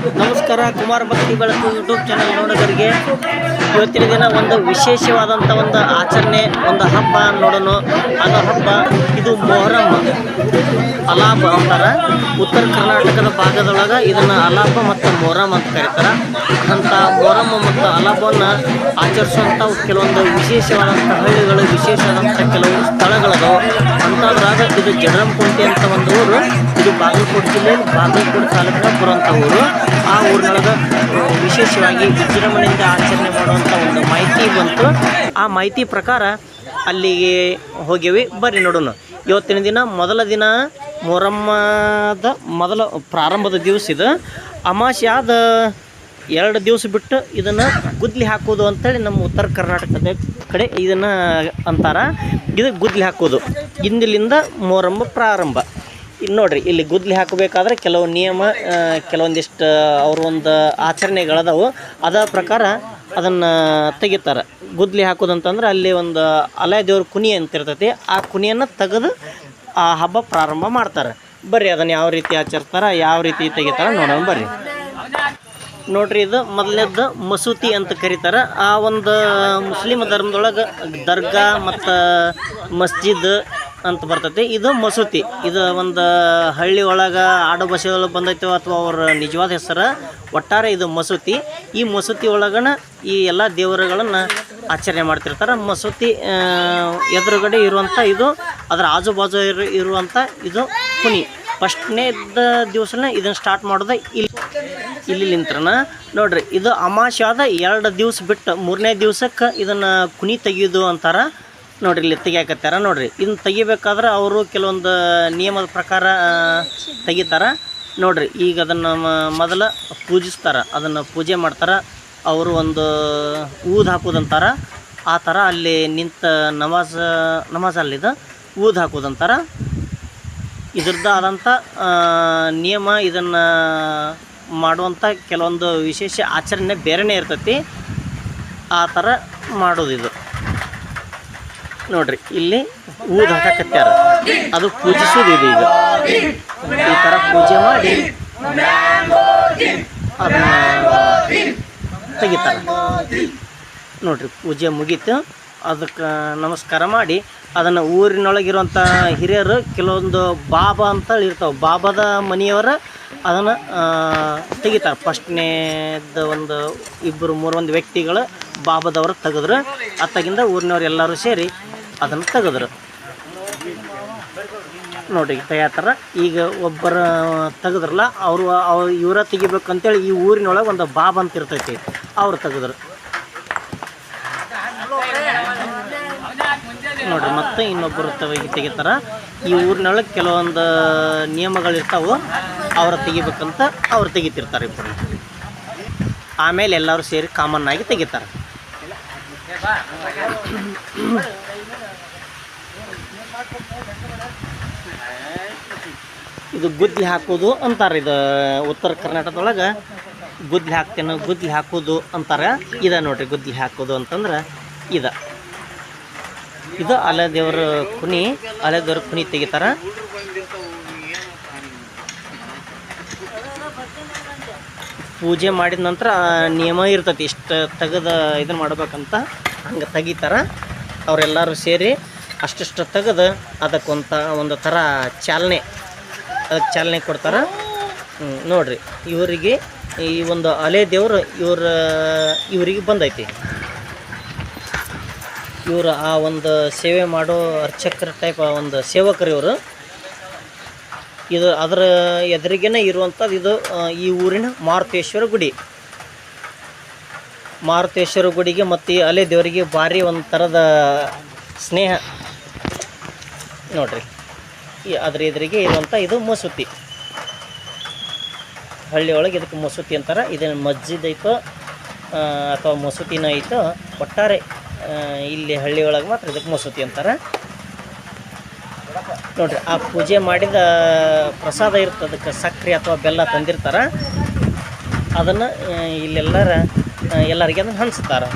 ನಮಸ್ಕಾರ ಕುಮಾರ್ ಭಕ್ತಿ ಬೆಳಕು ಯೂಟ್ಯೂಬ್ ಚಾನಲ್ ನೋಡೋದರಿಗೆ ಇವತ್ತಿನ ದಿನ ಒಂದು ವಿಶೇಷವಾದಂಥ ಒಂದು ಆಚರಣೆ, ಒಂದು ಹಬ್ಬ ನೋಡೋಣ. ಅದು ಹಬ್ಬ, ಇದು ಮೊಹರಂ. ಅಲಾಬ್ ಅಂತಾರೆ. ಉತ್ತರ ಕರ್ನಾಟಕದ ಭಾಗದೊಳಗೆ ಇದನ್ನು ಅಲಾಬ ಮತ್ತು ಮೊಹರಂ ಅಂತ ಕರೀತಾರೆ. ಅಂಥ ಮೊಹರಂ ಮತ್ತು ಅಲಾಬವನ್ನು ಆಚರಿಸುವಂಥ ಕೆಲವೊಂದು ವಿಶೇಷವಾದಂಥ ಹಳ್ಳಿಗಳು ವಿಶೇಷವಾದಂಥ ಕೆಲವು ಸ್ಥಳಗಳದವು. ಅಂಥದ್ರಾಗ ಇದು ಜಡರಂಪುಂಟಿ ಅಂತ ಒಂದು ಊರು. ಇದು ಬಾಗಲಕೋಟೆ ಜಿಲ್ಲೆ, ಬಾಗಲಕೋಟೆ ತಾಲೂಕಿನ ಬರುವಂಥ ಊರು. ಆ ವಿಶೇಷವಾಗಿ ವಿಜೃಂಭಣೆಯಿಂದ ಆಚರಣೆ ಮಾಡುವಂಥ ಒಂದು ಮಾಹಿತಿ ಬಂತು. ಆ ಮಾಹಿತಿ ಪ್ರಕಾರ ಅಲ್ಲಿಗೆ ಹೋಗ್ಯವಿ ಬರ್ರಿ ನೋಡೋಣ. ಇವತ್ತಿನ ದಿನ ಮೊದಲ ದಿನ ಮೊರಮ್ಮದ ಮೊದಲ ಪ್ರಾರಂಭದ ದಿವಸ ಇದು. ಅಮಾಸೆ ಆದ ಎರಡು ದಿವಸ ಬಿಟ್ಟು ಇದನ್ನು ಗುದ್ಲಿ ಹಾಕೋದು ಅಂತೇಳಿ ನಮ್ಮ ಉತ್ತರ ಕರ್ನಾಟಕದ ಕಡೆ ಇದನ್ನು ಅಂತಾರ. ಇದು ಗುದ್ಲಿ ಹಾಕೋದು ಇಂದಿಲಿಂದ ಮೊರಮ್ಮ ಪ್ರಾರಂಭ. ನೋಡ್ರಿ, ಇಲ್ಲಿ ಗುದ್ಲಿ ಹಾಕಬೇಕಾದ್ರೆ ಕೆಲವು ನಿಯಮ ಕೆಲವೊಂದಿಷ್ಟು ಅವ್ರ ಒಂದು ಆಚರಣೆಗಳದಾವು. ಅದ ಪ್ರಕಾರ ಅದನ್ನು ತೆಗಿತಾರೆ. ಗುದ್ಲಿ ಹಾಕೋದಂತಂದ್ರೆ ಅಲ್ಲಿ ಒಂದು ಅಲಯ ದೇವ್ರ ಕುನಿ ಅಂತ ಇರ್ತೈತಿ ಆ ಕುನಿಯನ್ನು ತೆಗೆದು ಆ ಹಬ್ಬ ಪ್ರಾರಂಭ ಮಾಡ್ತಾರೆ. ಬರ್ರಿ, ಅದನ್ನು ಯಾವ ರೀತಿ ಆಚರಿಸ್ತಾರೆ, ಯಾವ ರೀತಿ ತೆಗಿತಾರೆ ನೋಡೋಣ ಬರ್ರಿ. ನೋಡ್ರಿ, ಇದು ಮೊದಲನೇದ್ದು ಮಸೂತಿ ಅಂತ ಕರೀತಾರೆ. ಆ ಒಂದು ಮುಸ್ಲಿಂ ಧರ್ಮದೊಳಗೆ ದರ್ಗಾ ಮತ್ತು ಮಸ್ಜಿದ್ ಅಂತ ಬರ್ತೈತಿ. ಇದು ಮಸೂತಿ. ಇದು ಒಂದು ಹಳ್ಳಿ ಒಳಗೆ ಆಡು ಭಾಷೆಯೊಳಗೆ ಬಂದೈತೋ ಅಥವಾ ಅವ್ರ ನಿಜವಾದ ಹೆಸರು, ಒಟ್ಟಾರೆ ಇದು ಮಸೂತಿ. ಈ ಮಸೂತಿ ಒಳಗನ ಈ ಎಲ್ಲ ದೇವರುಗಳನ್ನು ಆಚರಣೆ ಮಾಡ್ತಿರ್ತಾರೆ. ಮಸೂತಿ ಎದುರುಗಡೆ ಇರುವಂಥ ಇದು, ಅದರ ಆಜು ಬಾಜು ಇರು ಇರುವಂಥ ಇದು ಕುನಿ. ಫಸ್ಟ್ನೇದ ದಿವಸನೇ ಇದನ್ನು ಸ್ಟಾರ್ಟ್ ಮಾಡೋದು ಇಲ್ಲಿ. ಇಲ್ಲಿ ನಿಂತ್ರನ. ನೋಡ್ರಿ, ಇದು ಅಮಾವಾಸ್ಯೆ ಎರಡು ದಿವ್ಸ ಬಿಟ್ಟು ಮೂರನೇ ದಿವಸಕ್ಕೆ ಇದನ್ನು ಕುನಿ ತೆಗೆಯೋದು ಅಂತಾರ. ನೋಡ್ರಿ, ಇಲ್ಲಿ ತೆಗಿಯಾಕತ್ತಾರ. ನೋಡ್ರಿ, ಇದನ್ನ ತೆಗಿಬೇಕಾದ್ರೆ ಅವರು ಕೆಲವೊಂದು ನಿಯಮದ ಪ್ರಕಾರ ತೆಗಿತಾರ. ನೋಡ್ರಿ, ಈಗ ಅದನ್ನು ಮೊದಲ ಪೂಜಿಸ್ತಾರ. ಅದನ್ನು ಪೂಜೆ ಮಾಡ್ತಾರ. ಅವರು ಒಂದು ಊದ್ ಹಾಕೋದಂತಾರ. ಆ ಥರ ಅಲ್ಲಿ ನಿಂತ ನಮಾಜ್ ನಮಾಜ್ ಅಲ್ಲಿದ ಊದ್ ಹಾಕೋದಂತಾರ. ಇದ್ರದ್ದು ಆದಂಥ ನಿಯಮ ಇದನ್ನು ಮಾಡುವಂಥ ಕೆಲವೊಂದು ವಿಶೇಷ ಆಚರಣೆ ಬೇರೆನೇ ಇರ್ತೈತಿ. ಆ ಥರ ಮಾಡೋದು ಇದು. ನೋಡ್ರಿ, ಇಲ್ಲಿ ಊದ್ ಹಾಕಕತ್ಯಾರ. ಅದು ಪೂಜಿಸೋದು ಇದು ಈಗ. ಈ ಥರ ಪೂಜೆ ಮಾಡಿ ಅದನ್ನ ತೆಗಿತಾರ. ನೋಡ್ರಿ, ಪೂಜೆ ಮುಗೀತು. ಅದಕ್ಕೆ ನಮಸ್ಕಾರ ಮಾಡಿ, ಅದನ್ನು ಊರಿನೊಳಗಿರುವಂಥ ಹಿರಿಯರು, ಕೆಲವೊಂದು ಬಾಬಾ ಅಂತೇಳಿ ಇರ್ತಾವೆ, ಬಾಬಾದ ಮನೆಯವರ ಅದನ್ನು ತೆಗಿತಾರೆ. ಫಸ್ಟ್ನೇದ ಒಂದು ಇಬ್ಬರು ಮೂರು ಒಂದು ವ್ಯಕ್ತಿಗಳು ಬಾಬಾದವರು ತೆಗೆದ್ರು. ಅತ್ತಾಗಿಂದ ಊರಿನವ್ರು ಎಲ್ಲರೂ ಸೇರಿ ಅದನ್ನು ತೆಗೆದ್ರು. ನೋಡಿ ತಯಾರ ಈಗ ಒಬ್ಬರ ತೆಗೆದ್ರಲ್ಲ, ಅವರು, ಅವ್ರು, ಇವರ ತೆಗಿಬೇಕಂತೇಳಿ ಈ ಊರಿನೊಳಗೆ ಒಂದು ಬಾಬ್ ಅಂತ ಇರ್ತೈತಿ, ಅವ್ರು ತೆಗೆದ್ರು. ನೋಡಿರಿ, ಮತ್ತೆ ಇನ್ನೊಬ್ಬರು ತೆಗಿ, ತೆಗಿತಾರ. ಈ ಊರಿನೊಳಗೆ ಕೆಲವೊಂದು ನಿಯಮಗಳಿರ್ತಾವೆ, ಅವ್ರ ತೆಗಿಬೇಕಂತ ಅವ್ರು ತೆಗಿತಿರ್ತಾರೆ ಇಬ್ಬರು. ಆಮೇಲೆ ಎಲ್ಲರೂ ಸೇರಿ ಕಾಮನ್ ಆಗಿ ತೆಗಿತಾರೆ. ಇದು ಗುದ್ಲಿ ಹಾಕೋದು ಅಂತಾರೆ. ಇದು ಉತ್ತರ ಕರ್ನಾಟಕದೊಳಗೆ ಗುದ್ಲಿ ಹಾಕ್ತೇನೆ ಗುದ್ಲಿ ಹಾಕೋದು ಅಂತಾರೆ. ಇದ ನೋಡ್ರಿ ಗುದ್ಲಿ ಹಾಕೋದು ಅಂತಂದ್ರೆ ಇದ. ಇದು ಅಲೆ ದೇವರ ಕುನಿ, ಅಲೆ ದೇವ್ರ ಕುನಿ ತೆಗಿತಾರ. ಪೂಜೆ ಮಾಡಿದ ನಂತರ ನಿಯಮ ಇರ್ತೈತಿ, ಇಷ್ಟು ತೆಗೆದ ಇದನ್ನು ಮಾಡ್ಬೇಕಂತ ಹಂಗೆ ತೆಗಿತಾರ. ಅವರೆಲ್ಲರೂ ಸೇರಿ ಅಷ್ಟಿಷ್ಟು ತೆಗೆದು ಅದಕ್ಕೊಂತ ಒಂದು ಥರ ಚಾಲನೆ, ಅದಕ್ಕೆ ಚಾಲನೆ ಕೊಡ್ತಾರೆ. ನೋಡ್ರಿ, ಇವರಿಗೆ ಈ ಒಂದು ಅಲೆ ದೇವರು ಇವ್ರ, ಇವರಿಗೆ ಬಂದೈತಿ. ಇವರು ಆ ಒಂದು ಸೇವೆ ಮಾಡೋ ಅರ್ಚಕರ ಟೈಪ್ ಒಂದು ಸೇವಕರು ಇವರು. ಇದು ಅದರ ಎದುರಿಗೇನೆ ಇರುವಂಥದ್ದು ಇದು ಈ ಊರಿನ ಮಾರುತೇಶ್ವರ ಗುಡಿ. ಮಾರುತೇಶ್ವರ ಗುಡಿಗೆ ಮತ್ತು ಈ ಅಲೆ ದೇವರಿಗೆ ಭಾರಿ ಒಂದು ಥರದ ಸ್ನೇಹ. ನೋಡ್ರಿ. ಈ ಅದ್ರ ಎದುರಿಗೆ ಇರುವಂಥ ಇದು ಮಸೂತಿ. ಹಳ್ಳಿ ಒಳಗೆ ಇದಕ್ಕೆ ಮಸೂತಿ ಅಂತಾರೆ. ಇದನ್ನು ಮಸ್ಜಿದ್ ಐತೋ ಅಥವಾ ಮಸೂತಿನ ಐತೋ, ಒಟ್ಟಾರೆ ಇಲ್ಲಿ ಹಳ್ಳಿ ಒಳಗೆ ಮಾತ್ರ ಇದಕ್ಕೆ ಮಸೂತಿ ಅಂತಾರೆ. ನೋಡ್ರಿ, ಆ ಪೂಜೆ ಮಾಡಿದ ಪ್ರಸಾದ ಇರ್ತದೆ, ಅದಕ್ಕೆ ಸಕ್ಕರೆ ಅಥವಾ ಬೆಲ್ಲ ತಂದಿರ್ತಾರೆ. ಅದನ್ನು ಇಲ್ಲೆಲ್ಲರ ಎಲ್ಲರಿಗೆ ಅದನ್ನು ಹಂಚ್ತಾರೆ.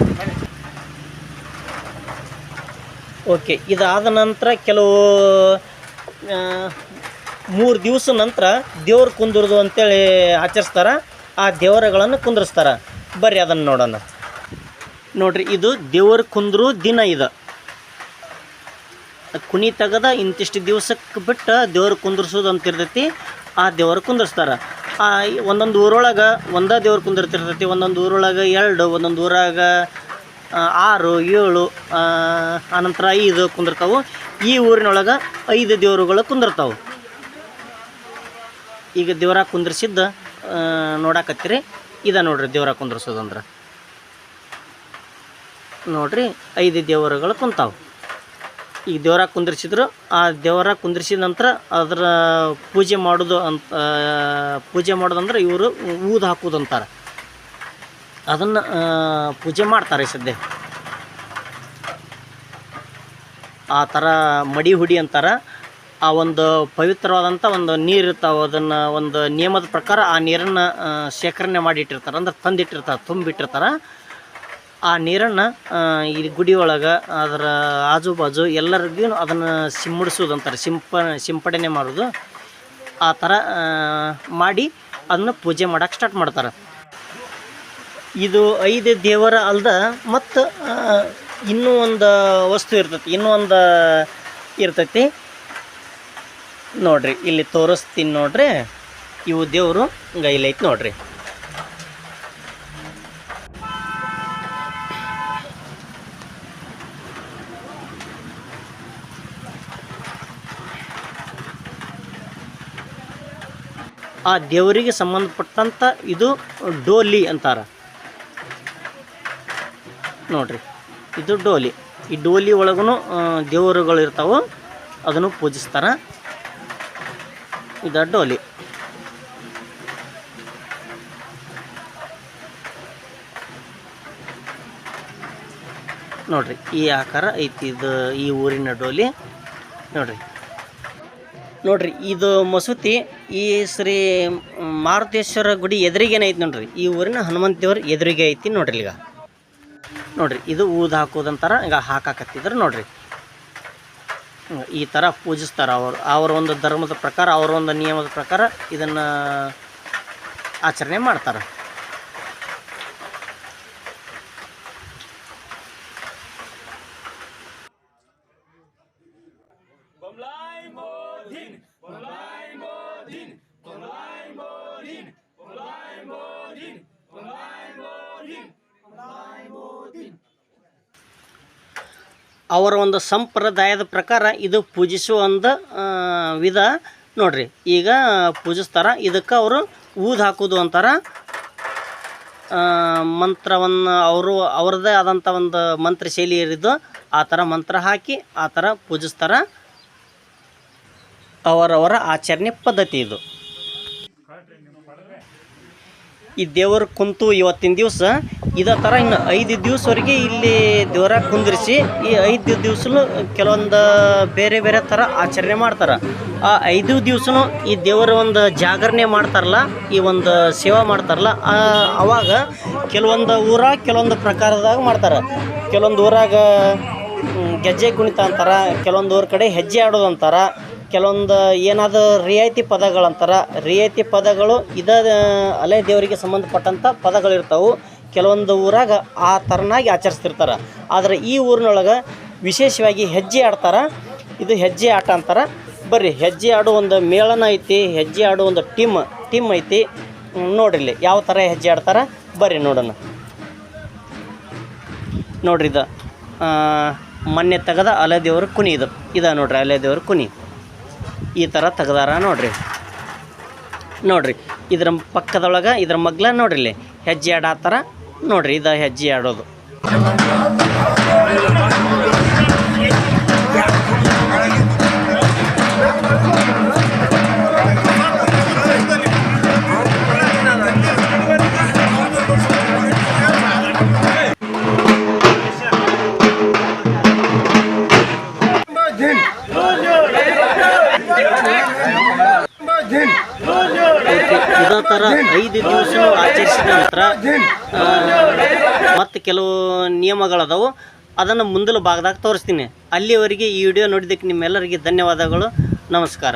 ಓಕೆ ಇದಾದ ನಂತರ ಕೆಲವು ಮೂರು ದಿವಸ ನಂತರ ದೇವ್ರ ಕುಂದುರ್ದು ಅಂತೇಳಿ ಆಚರಿಸ್ತಾರೆ. ಆ ದೇವರುಗಳನ್ನು ಕುಂದ್ರಿಸ್ತಾರೆ. ಬರ್ರಿ ಅದನ್ನು ನೋಡೋಣ. ನೋಡ್ರಿ, ಇದು ದೇವರ ಕುಂದ್ರು ದಿನ ಇದು. ಕುಣಿ ತೆಗದ ಇಂತಿಷ್ಟು ದಿವಸಕ್ಕೆ ಬಿಟ್ಟು ದೇವ್ರ ಕುಂದ್ರಿಸೋದು ಅಂತ ಇರ್ತೈತಿ ಆ ದೇವ್ರ ಕುಂದಿರ್ಸ್ತಾರೆ. ಆ, ಒಂದೊಂದು ಊರೊಳಗೆ ಒಂದೇ ದೇವ್ರ ಕುಂದಿರ್ತಿರ್ತೈತಿ, ಒಂದೊಂದು ಊರೊಳಗೆ ಎರಡು, ಒಂದೊಂದು ಊರಾಗ ಆರು, ಏಳು ಆನಂತರ ಐದು ಕುಂದಿರ್ತಾವೆ. ಈ ಊರಿನೊಳಗೆ ಐದು ದೇವರುಗಳು ಕುಂದಿರ್ತಾವೆ. ಈಗ ದೇವರ ಕುಂದಿರ್ಸಿದ್ದ ನೋಡಾಕತ್ತೀರಿ. ಇದ ನೋಡ್ರಿ ದೇವರ ಕುಂದಿರ್ಸೋದಂದ್ರೆ. ನೋಡ್ರಿ, ಐದು ದೇವರುಗಳು ಕುಂತಾವೆ. ಈಗ ದೇವರ ಕುಂದಿರ್ಸಿದ್ರು, ಆ ದೇವರ ಕುಂದಿರ್ಸಿದ ನಂತರ ಅದರ ಪೂಜೆ ಮಾಡೋದು ಅಂತ ಪೂಜೆ ಮಾಡೋದಂದ್ರೆ ಇವರು ಊದು ಹಾಕೋದು ಅಂತಾರೆ ಅದನ್ನು ಪೂಜೆ ಮಾಡ್ತಾರೆ ಸದ್ಯ. ಆ ಥರ ಮಡಿ ಹುಡಿ ಅಂತಾರೆ. ಆ ಒಂದು ಪವಿತ್ರವಾದಂಥ ಒಂದು ನೀರು ಇರ್ತಾವೆ, ಅದನ್ನು ಒಂದು ನಿಯಮದ ಪ್ರಕಾರ ಆ ನೀರನ್ನು ಶೇಖರಣೆ ಮಾಡಿ ಇಟ್ಟಿರ್ತಾರೆ. ಅಂದ್ರೆ ತಂದಿಟ್ಟಿರ್ತಾರೆ, ತುಂಬಿಟ್ಟಿರ್ತಾರೆ. ಆ ನೀರನ್ನು ಈ ಗುಡಿ ಒಳಗೆ, ಅದರ ಆಜು ಬಾಜು ಎಲ್ಲರಿಗೂ ಅದನ್ನು ಸಿಂಪಡಿಸೋದು ಅಂತಾರೆ. ಸಿಂಪ, ಸಿಂಪಡಣೆ ಮಾಡೋದು ಆ ಥರ ಮಾಡಿ ಅದನ್ನ ಪೂಜೆ ಮಾಡೋಕೆ ಸ್ಟಾರ್ಟ್ ಮಾಡ್ತಾರೆ. ಇದು ಐದು ದೇವರ ಅಲ್ದ ಮತ್ತು ಇನ್ನೂ ಒಂದು ವಸ್ತು ಇರ್ತೈತಿ, ಇನ್ನೂ ಒಂದು ಇರ್ತೈತಿ. ನೋಡ್ರಿ, ಇಲ್ಲಿ ತೋರಿಸ್ತೀನಿ ನೋಡ್ರಿ. ಇವು ದೇವರು ಗೈಲೈತಿ ನೋಡ್ರಿ. ಆ ದೇವರಿಗೆ ಸಂಬಂಧಪಟ್ಟಂಥ ಇದು ಡೋಲಿ ಅಂತಾರ. ನೋಡ್ರಿ. ಇದು ಡೋಲಿ. ಈ ಡೋಲಿ ಒಳಗೂ ದೇವರುಗಳು ಇರ್ತಾವೆ. ಅದನ್ನು ಪೂಜಿಸ್ತಾರೆ. ಇದು ಡೋಲಿ. ನೋಡ್ರಿ, ಈ ಆಕಾರ ಐತಿ ಇದು, ಈ ಊರಿನ ಡೋಲಿ. ನೋಡ್ರಿ. ನೋಡ್ರಿ, ಇದು ಮಸೂತಿ ಈ ಶ್ರೀ ಮಾರುತೇಶ್ವರ ಗುಡಿ ಎದುರಿಗೇನೆ ಐತಿ ನೋಡ್ರಿ. ಈ ಊರಿನ ಹನುಮಂತ ದೇವ್ರ ಎದುರಿಗೆ ಐತಿ ನೋಡ್ರಿ ಈಗ. ನೋಡ್ರಿ, ಇದು ಊದು ಹಾಕೋದಂತಾರ ಈಗ ಹಾಕಾಕತ್ತಿದ್ರು ನೋಡಿರಿ. ಈ ಥರ ಪೂಜಿಸ್ತಾರೆ ಅವರು. ಅವರ ಒಂದು ಧರ್ಮದ ಪ್ರಕಾರ, ಅವರ ಒಂದು ನಿಯಮದ ಪ್ರಕಾರ ಇದನ್ನು ಆಚರಣೆ ಮಾಡ್ತಾರೆ. ಅವರ ಒಂದು ಸಂಪ್ರದಾಯದ ಪ್ರಕಾರ ಇದು ಪೂಜಿಸುವ ಒಂದು ವಿಧ ನೋಡ್ರಿ. ಈಗ ಪೂಜಿಸ್ತಾರೆ, ಇದಕ್ಕೆ ಅವರು ಊದು ಹಾಕೋದು ಅಂತಾರ. ಮಂತ್ರವನ್ನು ಅವರು ಅವ್ರದ್ದೇ ಆದಂಥ ಒಂದು ಮಂತ್ರ ಶೈಲಿ ಇರಿದ್ದು ಆ ಥರ ಮಂತ್ರ ಹಾಕಿ, ಆ ಥರ ಪೂಜಿಸ್ತಾರೆ. ಅವರವರ ಆಚರಣೆ ಪದ್ಧತಿ ಇದು. ಈ ದೇವರು ಕುಂತು ಇವತ್ತಿನ ದಿವಸ ಇದೇ ಥರ ಇನ್ನು ಐದು ದಿವಸವರೆಗೆ ಇಲ್ಲಿ ದೇವರ ಕುಂದಿರಿಸಿ ಈ ಐದು ದಿವ್ಸನು ಕೆಲವೊಂದು ಬೇರೆ ಬೇರೆ ಥರ ಆಚರಣೆ ಮಾಡ್ತಾರೆ. ಆ ಐದು ದಿವಸನು ಈ ದೇವರ ಒಂದು ಜಾಗರಣೆ ಮಾಡ್ತಾರಲ್ಲ, ಈ ಒಂದು ಸೇವಾ ಮಾಡ್ತಾರಲ್ಲ ಅವಾಗ ಕೆಲವೊಂದು ಊರ ಕೆಲವೊಂದು ಪ್ರಕಾರದಾಗ ಮಾಡ್ತಾರೆ. ಕೆಲವೊಂದು ಊರಾಗ ಗೆಜ್ಜೆ ಕುಣಿತ ಅಂತಾರೆ, ಕೆಲವೊಂದು ಊರ ಕಡೆ ಹೆಜ್ಜೆ ಆಡೋದು ಅಂತಾರ, ಕೆಲವೊಂದು ಏನಾದರೂ ರಿಯಾಯಿತಿ ಪದಗಳಂತಾರೆ. ರಿಯಾಯಿತಿ ಪದಗಳು ಇದ, ಅಲೆ ದೇವರಿಗೆ ಸಂಬಂಧಪಟ್ಟಂಥ ಪದಗಳಿರ್ತಾವೆ. ಕೆಲವೊಂದು ಊರಾಗ ಆ ಥರನಾಗಿ ಆಚರಿಸ್ತಿರ್ತಾರೆ. ಆದರೆ ಈ ಊರಿನೊಳಗೆ ವಿಶೇಷವಾಗಿ ಹೆಜ್ಜೆ ಆಡ್ತಾರೆ. ಇದು ಹೆಜ್ಜೆ ಆಟ ಅಂತಾರೆ. ಬರ್ರಿ ಹೆಜ್ಜೆ ಆಡೋ ಒಂದು ಮೇಳನ ಐತಿ ಹೆಜ್ಜೆ ಆಡೋ ಒಂದು ಟೀಮ್ ಟೀಮ್ ಐತಿ. ನೋಡಿರಿ ಯಾವ ಥರ ಹೆಜ್ಜೆ ಆಡ್ತಾರೆ. ಬರ್ರಿ ನೋಡೋಣ. ನೋಡ್ರಿ ಇದು ಆ, ಮೊನ್ನೆ ತೆಗೆದ ಅಲೆ ದೇವ್ರ ಕುನಿ ಇದು. ಇದ ನೋಡ್ರಿ ಅಲೆ ದೇವ್ರ ಕುನಿ. ಈ ಥರ ತೆಗ್ದಾರ ನೋಡ್ರಿ. ನೋಡ್ರಿ ಇದ್ರ ಪಕ್ಕದೊಳಗೆ ಇದ್ರ ಮಗ್ಲ ನೋಡ್ರಿ ಇಲ್ಲಿ. ಹೆಜ್ಜೆ ಆಡಾತಾರ. ನೋಡ್ರಿ ಇದ ಹೆಜ್ಜೆ ಆಡೋದು. ಐದು ದಿವಸ ಆಚರಿಸಿದ ನಂತರ ಮತ್ತು ಕೆಲವು ನಿಯಮಗಳದಾವು. ಅದನ್ನು ಮುಂದಿನ ಭಾಗದಾಗ ತೋರಿಸ್ತೀನಿ. ಅಲ್ಲಿವರೆಗೆ ಈ ವಿಡಿಯೋ ನೋಡಿದ್ದಕ್ಕೆ ನಿಮ್ಮೆಲ್ಲರಿಗೆ ಧನ್ಯವಾದಗಳು. ನಮಸ್ಕಾರ.